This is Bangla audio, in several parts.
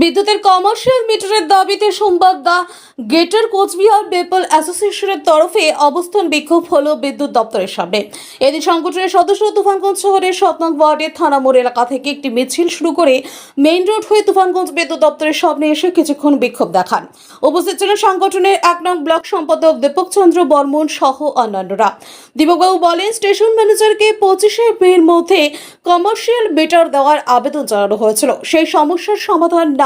বিদ্যুতের কমার্শিয়াল মিটারের দাবিতে সোমবার দা গেটার কোচবিহার পিপল অ্যাসোসিয়েশনের তরফে অবস্থান বিক্ষোভ হলো বিদ্যুৎ দপ্তরের সামনে। এদিন সংগঠনের সদস্য তুফানগঞ্জ শহরের সতনং ওয়ার্ডের থানামোড় এলাকা থেকে একটি মিছিল শুরু করে মেইন রোড হয়ে তুফানগঞ্জ বিদ্যুৎ দপ্তরের সামনে এসে কিছুক্ষণ বিক্ষোভ দেখান। উপস্থিত ছিলেন সংগঠনের এক নং ব্লক সম্পাদক দীপক চন্দ্র বর্মন সহ অন্যান্যরা। দীপকবাবু বলেন, স্টেশন ম্যানেজারকে পঁচিশে মের মধ্যে কমার্শিয়াল মিটার দেওয়ার আবেদন জানানো হয়েছিল। সেই সমস্যার সমাধান না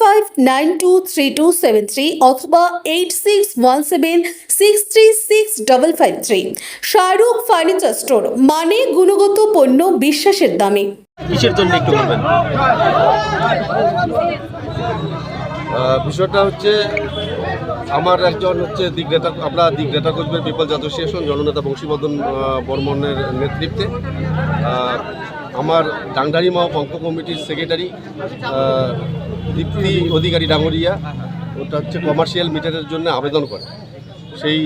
five nine two three two seven three অথবা eight six one seven six three six double five three Shahrukh furniture store মানে গুণগত পণ্য বিশ্বাসের দামে। কিসের জন্য একটু বলবেন? বিষয়টা হচ্ছে আমার একজন হচ্ছে দিগ্রেটা আমরা দিগ্রেটা কোচবিহার পিপলস অ্যাসোসিয়েশন জননেতা বংশীবর্ধন বর্মনের নেতৃত্বে। আমার ডাংডারি মা পঙ্ক কমিটির সেক্রেটারি দীপ্তি অধিকারী ডাঙরিয়া, ওটা হচ্ছে কমার্শিয়াল মিটারের জন্য আবেদন করে। সেই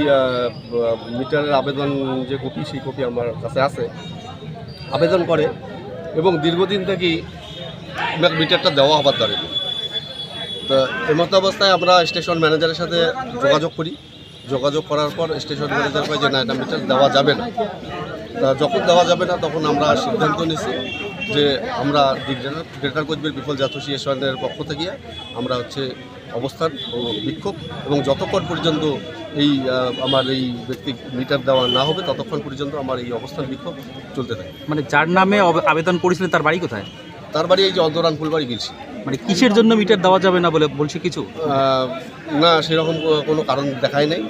মিটারের আবেদন যে কপি, সেই কপি আমার কাছে আছে। আবেদন করে এবং দীর্ঘদিন থেকেই মিটারটা দেওয়া হবার দাঁড়িয়ে তো এমতো অবস্থায় আমরা স্টেশন ম্যানেজারের সাথে যোগাযোগ করি। যোগাযোগ করার পর স্টেশন ম্যানেজার কয় যে, না, এটা মিটার দেওয়া যাবে না। যখন দেওয়া যাবে না তখন আমরা সিদ্ধান্ত নিয়েছি যে আমরা গ্রেটার কোচবিহার পিপলস অ্যাসোসিয়েশনের পক্ষ থেকে আমরা হচ্ছে অবস্থান ও বিক্ষোভ এবং যতক্ষণ পর্যন্ত এই আমার এই ব্যক্তি মিটার দেওয়া না হবে ততক্ষণ পর্যন্ত আমার এই অবস্থান বিক্ষোভ চলতে থাকে মানে যার নামে আবেদন করেছিলেন তার বাড়ি কোথায়? তার বাড়ি এই যে অন্তরান ফুলবাড়ি গিলছি মানে কিসের জন্য মিটার দেওয়া যাবে না বলে বলছে কিছু? না সেরকম কোনো কারণ দেখায় নাই।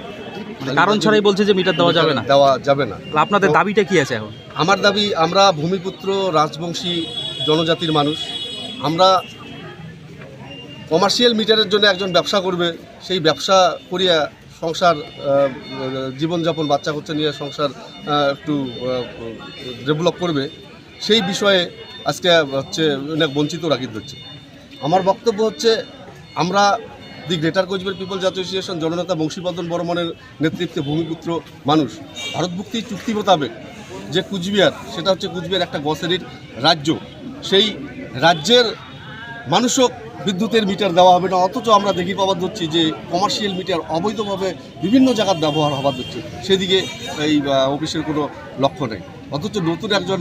কারণ ছাড়াই বলছে যে মিটার দেওয়া যাবে না। দেওয়া যাবে না। আপনাদের দাবিটা কি আছে এখন? আমার দাবি আমরা ভূমিপুত্র রাজবংশী জনজাতির মানুষ আমরা কমার্শিয়াল মিটারের জন্য একজন ব্যবসা করবে সেই ব্যবসা করিয়া সংসার জীবনযাপন বাচ্চা কাচ্চা নিয়ে সংসার একটু ডেভেলপ করবে সেই বিষয়ে আজকে হচ্ছে অনেক বঞ্চিত রাখিত হচ্ছে। আমার বক্তব্য হচ্ছে আমরা the greater Cooch Behar people's association জননেতা বংশীবর্ধন বর্মনের নেতৃত্বে ভূমিপুত্র মানুষ। ভারতভুক্তি চুক্তি মোতাবেক যে কুচবিহার, সেটা হচ্ছে কুচবিহার একটা গসেরির রাজ্য। সেই রাজ্যের মানুষও বিদ্যুতের মিটার দেওয়া হবে না, অথচ আমরা দেখি পাওয়া যাচ্ছি যে কমার্শিয়াল মিটার অবৈধভাবে বিভিন্ন জায়গার ব্যবহার হওয়া যাচ্ছে সেদিকে এই অফিসের কোনো লক্ষ্য নেই। অথচ নতুন একজন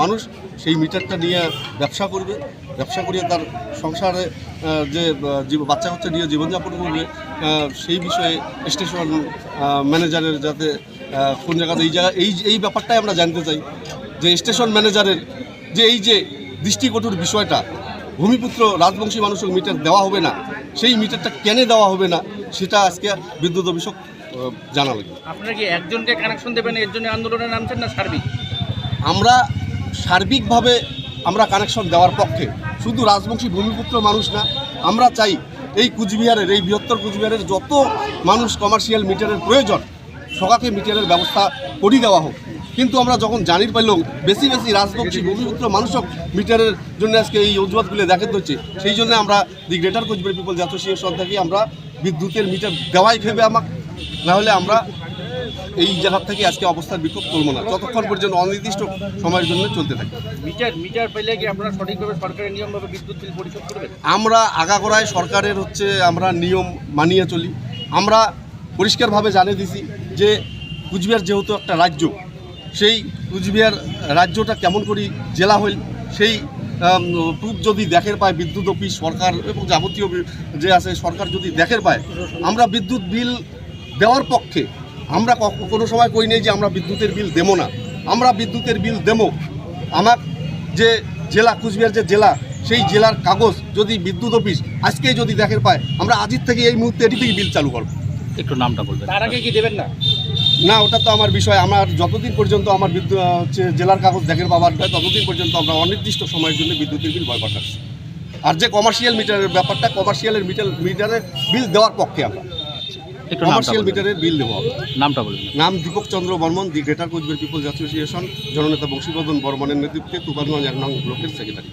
মানুষ সেই মিটারটা নিয়ে ব্যবসা করবে। ব্যবসা করিয়ে তার সংসারে যে বাচ্চা কাচ্চা নিয়ে জীবনযাপন করবে সেই বিষয়ে স্টেশন ম্যানেজারের যাতে কোন জায়গাতে এই জায়গা, এই এই ব্যাপারটাই আমরা জানতে চাই। যে স্টেশন ম্যানেজারের যে এই যে দৃষ্টিকটুর বিষয়টা, ভূমিপুত্র রাজবংশী মানুষের মিটার দেওয়া হবে না, সেই মিটারটা কেন দেওয়া হবে না, সেটা আজকে বিদ্যুৎ অভিষেক জানা লাগবে আপনারা কি একজনকে কানেকশন দেবেন, এর জন্য আন্দোলনে নামছেন না সার্বিক? আমরা সার্বিকভাবে আমরা কানেকশন দেওয়ার পক্ষে। শুধু রাজবংশী ভূমিপুত্র মানুষ না, আমরা চাই এই কুচবিহারের, এই বৃহত্তর কুচবিহারের যত মানুষ কমার্শিয়াল মিটারের প্রয়োজন সকাকে মিটারের ব্যবস্থা করি দেওয়া হোক। কিন্তু আমরা যখন জানির পাইলাম বেশি বেশি রাজবংশী ভূমিপুত্র মানুষক মিটারের জন্য আজকে এই অজুহাতগুলো দেখাতে হচ্ছে সেই জন্য আমরা the greater Cooch Behar people's association থেকে আমরা বিদ্যুতের মিটার দেওয়াই ভেবে আমাকে, নাহলে আমরা এই জায়গা থেকে আজকে অবস্থার বিক্ষোভ করব না। যতক্ষণ পর্যন্ত অনির্দিষ্ট সময়ের জন্য চলতে থাকে। মিটার মিটার পেলে কি আপনারা সঠিকভাবে সরকারের নিয়মভাবে বিদ্যুৎ বিল পরিশোধ করবেন? আমরা আগাগোড়ায় সরকারের হচ্ছে আমরা নিয়ম মানিয়ে চলি। আমরা পরিষ্কারভাবে জানিয়ে দিছি যে কুচবিহার যেহেতু একটা রাজ্য সেই কুচবিহার রাজ্যটা কেমন করি জেলা হইল সেই প্রুফ যদি দেখের পায় বিদ্যুৎ অফিস সরকার এবং যাবতীয় যে আছে সরকার যদি দেখের পায় আমরা বিদ্যুৎ বিল দেওয়ার পক্ষে আমরা কোনো সময় কই নেই যে আমরা বিদ্যুতের বিল দেবো না। আমরা বিদ্যুতের বিল দেবো। আমার যে জেলা কুচবিহার যে জেলা সেই জেলার কাগজ যদি বিদ্যুৎ অফিস আজকে যদি দেখের পায় আমরা আজির থেকে এই মুহূর্তে এটি থেকে বিল চালু করব। একটু নামটা বলবেন। তার আগে কি দেবেন না? না ওটা তো আমার বিষয়। আমার যতদিন পর্যন্ত আমার বিদ্যুৎ হচ্ছে জেলার কাগজ দেখের পাওয়ার নয় ততদিন পর্যন্ত আমরা অনির্দিষ্ট সময়ের জন্য বিদ্যুতের বিল বয়কট রাখছি আর যে কমার্শিয়াল মিটারের ব্যাপারটা কমার্শিয়ালের মিটার মিটারের বিল দেওয়ার পক্ষে আমরা। একটু কমার্শিয়াল মিটারের বিল দেবো নামটা বলুন নাম Dipak Chandra Barman the greater Cooch Behar people's association জননেতা বংশীবর্ধন বর্মনের নেতৃত্বে তুফানগঞ্জ এক নং ব্লকের সেক্রেটারি।